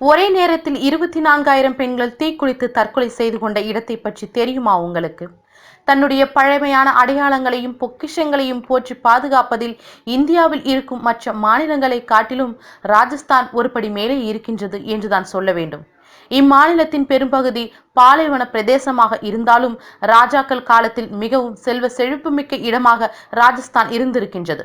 ஒரே நேரத்தில் இருபத்தி நான்காயிரம் பெண்கள் தீக்குளித்து தற்கொலை செய்து கொண்ட இடத்தை பற்றி தெரியுமா உங்களுக்கு? தன்னுடைய பழமையான அடையாளங்களையும் பொக்கிஷங்களையும் போற்றி பாதுகாப்பதில் இந்தியாவில் இருக்கும் மற்ற மாநிலங்களை காட்டிலும் ராஜஸ்தான் ஒருபடி மேலே இருக்கின்றது என்றுதான் சொல்ல வேண்டும். இம்மாநிலத்தின் பெரும்பகுதி பாலைவன பிரதேசமாக இருந்தாலும் ராஜாக்கள் காலத்தில் மிகவும் செல்வ செழிப்புமிக்க இடமாக ராஜஸ்தான் இருந்திருக்கின்றது.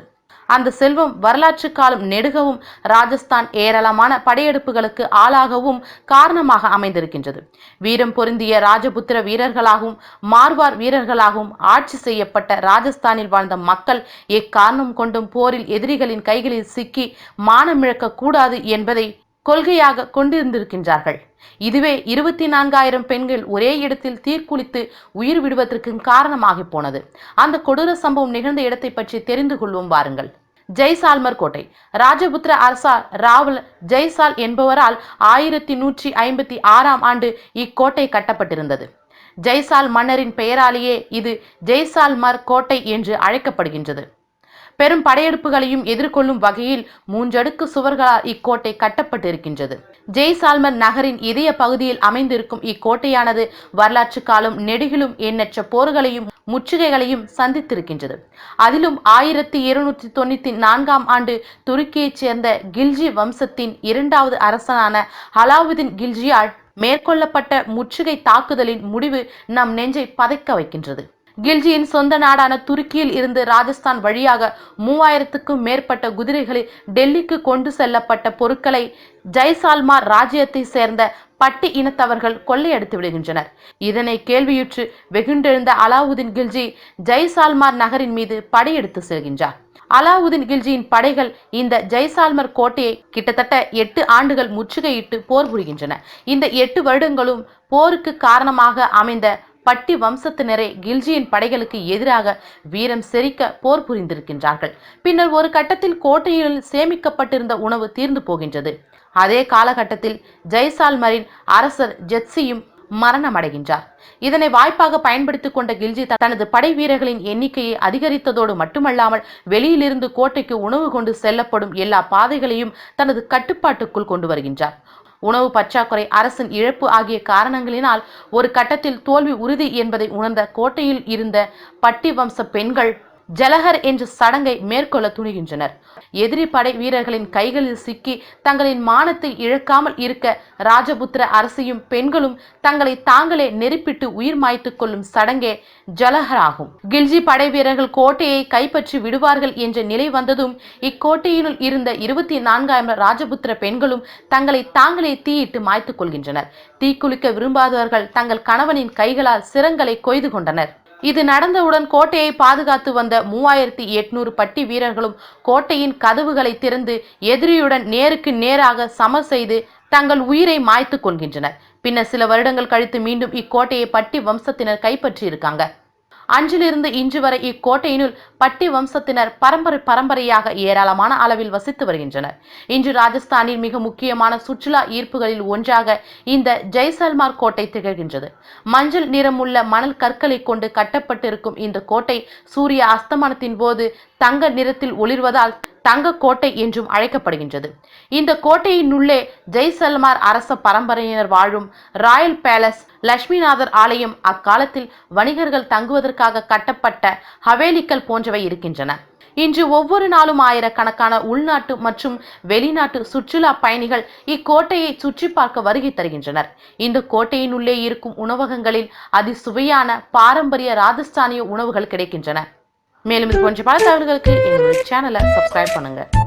அந்த செல்வம் வரலாற்று காலம் நெடுகவும் ராஜஸ்தான் ஏராளமான படையெடுப்புகளுக்கு ஆளாகவும் காரணமாக அமைந்திருக்கின்றது. வீரம் பொருந்திய ராஜபுத்திர வீரர்களாகவும் மார்வார் வீரர்களாகவும் ஆட்சி செய்யப்பட்ட ராஜஸ்தானில் வாழ்ந்த மக்கள் எக்காரணம் கொண்டும் போரில் எதிரிகளின் கைகளில் சிக்கி மானமிழக்க கூடாது என்பதை கொள்கையாக கொண்டிருந்திருக்கின்றார்கள். இதுவே இருபத்தி நான்காயிரம் பெண்கள் ஒரே இடத்தில் தீர்க்குளித்து உயிர் விடுவதற்கு காரணமாகி போனது. அந்த கொடூர சம்பவம் நிகழ்ந்த இடத்தை பற்றி தெரிந்து கொள்வோம் வாருங்கள். ஜெய்சால்மர் கோட்டை. ராஜபுத்திர அரசால் ராவல் ஜெய்சால் என்பவரால் ஆயிரத்தி நூற்றி ஐம்பத்தி ஆறாம் ஆண்டு இக்கோட்டை கட்டப்பட்டிருந்தது. ஜெய்சால் மன்னரின் பெயராலேயே இது ஜெய்சால்மர் கோட்டை என்று அழைக்கப்படுகின்றது. பெரும் படையெடுப்புகளையும் எதிர்கொள்ளும் வகையில் மூன்றடுக்கு சுவர்களால் இக்கோட்டை கட்டப்பட்டிருக்கின்றது. ஜெய்சால்மர் நகரின் இதய பகுதியில் அமைந்திருக்கும் இக்கோட்டையானது வரலாற்று காலம் நெடுகிலும் எண்ணற்ற போர்களையும் முற்றுகைகளையும் சந்தித்திருக்கின்றது. அதிலும் ஆயிரத்தி இருநூற்றி தொண்ணூத்தி நான்காம் ஆண்டு துருக்கியைச் சேர்ந்த கில்ஜி வம்சத்தின் இரண்டாவது அரசனான அலாவுதீன் கில்ஜியால் மேற்கொள்ளப்பட்ட முற்றுகை தாக்குதலின் முடிவு நம் நெஞ்சை பதைக்க வைக்கின்றது. கில்ஜியின் சொந்த நாடான துருக்கியில் இருந்து ராஜஸ்தான் வழியாக மூவாயிரத்துக்கும் மேற்பட்ட குதிரைகளில் டெல்லிக்கு கொண்டு செல்லப்பட்ட பொருட்களை ஜெய்சால்மார் ராஜ்யத்தை சேர்ந்த பட்டி இனத்தவர்கள் கொள்ளையடித்து விடுகின்றனர். இதனை கேள்வியுற்று வெகுண்டெழுந்த அலாவுதீன் கில்ஜி ஜெய்சால்மார் நகரின் மீது படையெடுத்து செல்கின்றார். அலாவுதீன் கில்ஜியின் படைகள் இந்த ஜெய்சால்மர் கோட்டையை கிட்டத்தட்ட எட்டு ஆண்டுகள் முற்றுகையிட்டு போர் புரிகின்றன. இந்த எட்டு வருடங்களும் போருக்கு காரணமாக அமைந்த பட்டி வம்சத்தினரே கில்ஜியின் படைகளுக்கு எதிராக வீரம் செரிக்க போர் புரிந்திருக்கின்றார்கள். பின்னர் ஒரு கட்டத்தில் கோட்டையில் சேமிக்கப்பட்டிருந்த உணவு தீர்ந்து போகின்றது. அதே காலகட்டத்தில் ஜெய்சால்மரின் அரசர் ஜெட்சியும் மரணமடைகின்றார். இதனை வாய்ப்பாக பயன்படுத்திக் கொண்ட கில்ஜி தனது படை வீரர்களின் எண்ணிக்கையை அதிகரித்ததோடு மட்டுமல்லாமல் வெளியிலிருந்து கோட்டைக்கு உணவு கொண்டு செல்லப்படும் எல்லா பாதைகளையும் தனது கட்டுப்பாட்டுக்குள் கொண்டு வருகின்றார். உணவு பற்றாக்குறை அரசின் இழப்பு ஆகிய காரணங்களினால் ஒரு கட்டத்தில் தோல்வி உறுதி என்பதை உணர்ந்த கோட்டையில் இருந்த பட்டி வம்ச பெண்கள் ஜலஹர் என்ற சடங்கை மேற்கொள்ள துணிகின்றனர். எதிரி படை வீரர்களின் கைகளில் சிக்கி தங்களின் மானத்தை இழக்காமல் இருக்க ராஜபுத்திர அரசியும் பெண்களும் தங்களை தாங்களே நெருப்பிட்டு உயிர் மாய்த்துக் கொள்ளும் சடங்கே ஜலஹர் ஆகும் கில்ஜி படை வீரர்கள் கோட்டையை கைப்பற்றி விடுவார்கள் என்ற நிலை வந்ததும் இக்கோட்டையினுள் இருந்த இருபத்தி நான்காயிரம் ராஜபுத்திர பெண்களும் தங்களை தாங்களே தீயிட்டு மாய்த்துக் கொள்கின்றனர். தீக்குளிக்க விரும்பாதவர்கள் தங்கள் கணவனின் கைகளால் சிரங்களை கொய்து கொண்டனர். இது நடந்தவுடன் கோட்டையை பாதுகாத்து வந்த மூவாயிரத்தி எட்நூறு பட்டி வீரர்களும் கோட்டையின் கதவுகளை திறந்து எதிரியுடன் நேருக்கு நேராக சமர் செய்து தங்கள் உயிரை மாய்த்து கொள்கின்றனர். பின்னர் சில வருடங்கள் கழித்து மீண்டும் இக்கோட்டையை பட்டி வம்சத்தினர் கைப்பற்றியிருக்காங்க. அன்றிலிருந்து இன்று வரை இக்கோட்டையினுள் பட்டி வம்சத்தினர் பரம்பரை பரம்பரையாக ஏராளமான அளவில் வசித்து வருகின்றனர். இன்று ராஜஸ்தானில் மிக முக்கியமான சுற்றுலா ஈர்ப்புகளில் ஒன்றாக இந்த ஜெய்சல்மார் கோட்டை திகழ்கின்றது. மஞ்சள் நிறமுள்ள மணல் கற்களை கொண்டு கட்டப்பட்டிருக்கும் இந்த கோட்டை சூரிய அஸ்தமனத்தின் போது தங்க நிறத்தில் ஒளிர்வதால் தங்க கோட்டை என்றும் அழைக்கப்படுகின்றது. இந்த கோட்டையின் உள்ளே ஜெய்சல்மார் அரச பரம்பரையினர் வாழும் ராயல் பேலஸ் லட்சுமிநாதர் ஆலயம் அக்காலத்தில் வணிகர்கள் தங்குவதற்காக கட்டப்பட்ட ஹவேலிக்கள் போன்றவை இருக்கின்றன. இன்று ஒவ்வொரு நாளும் ஆயிரக்கணக்கான உள்நாட்டு மற்றும் வெளிநாட்டு சுற்றுலா பயணிகள் இக்கோட்டையை சுற்றி பார்க்க வருகை தருகின்றனர். இந்த கோட்டையின் உள்ளே இருக்கும் உணவகங்களில் அதிசுவையான பாரம்பரிய ராஜஸ்தானிய உணவுகள் கிடைக்கின்றன. மேலும் இது போன்ற பல தகவல்களுக்கு எங்களுடைய சேனலை சப்ஸ்கிரைப் பண்ணுங்கள்